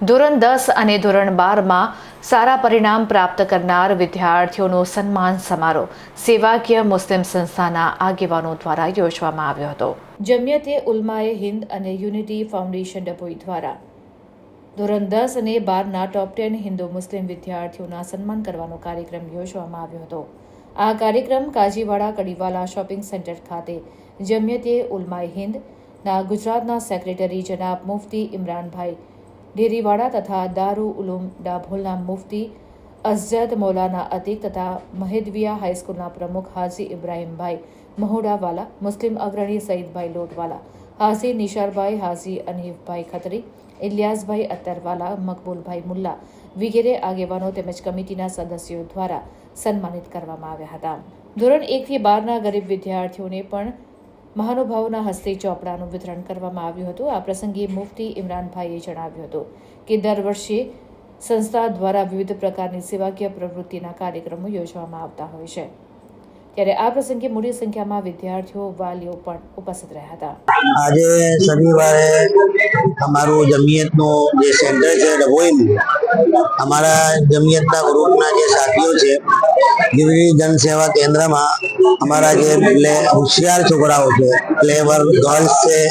ધોરણ દસ અને ધોરણ બારમાં સારા પરિણામ પ્રાપ્ત કરનાર વિદ્યાર્થીઓનો સન્માન સમારોહ સેવાકીય મુસ્લિમ સંસ્થાના આગેવાનો દ્વારા યોજવામાં આવ્યો હતો. જમિયતે ઉલમાએ હિન્દ અને યુનિટી ફાઉન્ડેશન ડભોઈ દ્વારા ધોરણ દસ અને બારના ટોપ ટેન હિન્દુ મુસ્લિમ વિદ્યાર્થીઓના સન્માન કરવાનો કાર્યક્રમ યોજવામાં આવ્યો હતો. આ કાર્યક્રમ કાજીવાડા કડીવાલા શોપિંગ સેન્ટર ખાતે જમિયતે ઉલમાએ હિન્દના ગુજરાતના સેક્રેટરી જનાબ મુફતી ઇમરાનભાઈ ડેરીવાડા તથા દારૂ ઉલુમ ડાભોલના મુફતી અસજદ મૌલાના અતીક તથા મહેદવિયા હાઈસ્કૂલના પ્રમુખ હાજી ઇબ્રાહીમભાઈ મહુડાવાલા, મુસ્લિમ અગ્રણી સઈદભાઈ લોટવાલા હાજી નિશારભાઈ, હાજી અનીફભાઈ ખત્રી, ઇલિયાસભાઈ અત્તરવાલા, મકબૂલભાઈ મુલ્લા વગેરે આગેવાનો તેમજ કમિટીના સદસ્યો દ્વારા સન્માનિત કરવામાં આવ્યા હતા. ધોરણ એકથી બારના ગરીબ વિદ્યાર્થીઓને પણ મહાનુભાવોના હસ્તે ચોપડાનું વિતરણ કરવામાં આવ્યું હતું. આ પ્રસંગે મુફતી ઇમરાનભાઈએ જણાવ્યું હતું કે, દર વર્ષે સંસ્થા દ્વારા વિવિધ પ્રકારની સેવાકીય પ્રવૃત્તિના કાર્યક્રમો યોજવામાં આવતા હોય છે. ત્યારે આ પ્રસંગે મોટી સંખ્યામાં વિદ્યાર્થીઓ, વાલીઓ પણ ઉપસ્થિત રહ્યા હતા. આજે શનિવારે અમારું જમિયતનું જે સેન્ટર છે, ડભોઈનું, અમારા જમિયતના ગ્રુપના જે સાથીઓ છે ગિરડી જનસેવા કેન્દ્રમાં અમારા જે એટલે હોશિયાર છોકરાઓ છે ક્લેવર ગર્લ્સ છે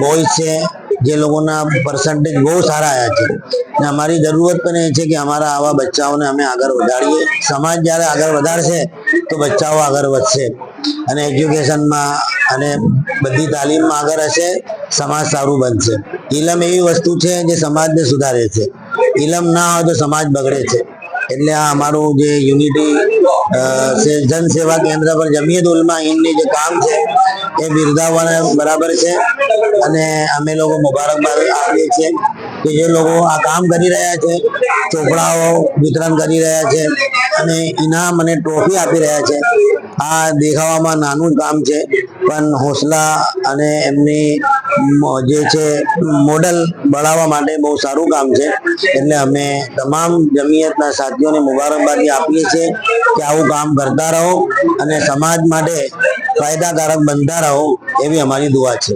બોય છે, જે લોકોના પર્સન્ટેજ બહુ સારા આવ્યા છે. અને અમારી જરૂરત પણ એ છે કે અમારા આવા બચ્ચાઓને અમે આગળ વધારીએ. સમાજ જ્યારે આગળ વધારશે, તો બચ્ચાઓ આગળ વધશે. અને એજ્યુકેશનમાં અને બધી તાલીમમાં આગળ હશે, સમાજ સારું બનશે. ઇલમ એવી વસ્તુ છે જે સમાજને સુધારે છે. ઇલમ ના હોય તો સમાજ બગડે છે. એટલે આ અમારું જે યુનિટી જન સેવા કેન્દ્ર પર જમીયત ઉલમા હિન્દની જે કામ છે, એ બિરદાવવાના બરાબર છે. અને અમે લોકો મુબારકબાદ આપીએ છીએ કે જે લોકો આ કામ કરી રહ્યા છે, ચોપડાઓ વિતરણ કરી રહ્યા છે અને ઇનામ અને ટ્રોફી આપી રહ્યા છે. આ દેખાવામાં નાનું કામ છે, પણ હોસલા અને એમની જે છે, મોડલ બનાવવા માટે બહુ સારું કામ છે. એટલે અમે તમામ જમિયતના સાથીઓને મુબારકબાદી આપીએ છીએ કે આવું કામ કરતા રહો અને સમાજ માટે ફાયદાકારક બનતા રહો એવી અમારી દુઆ છે.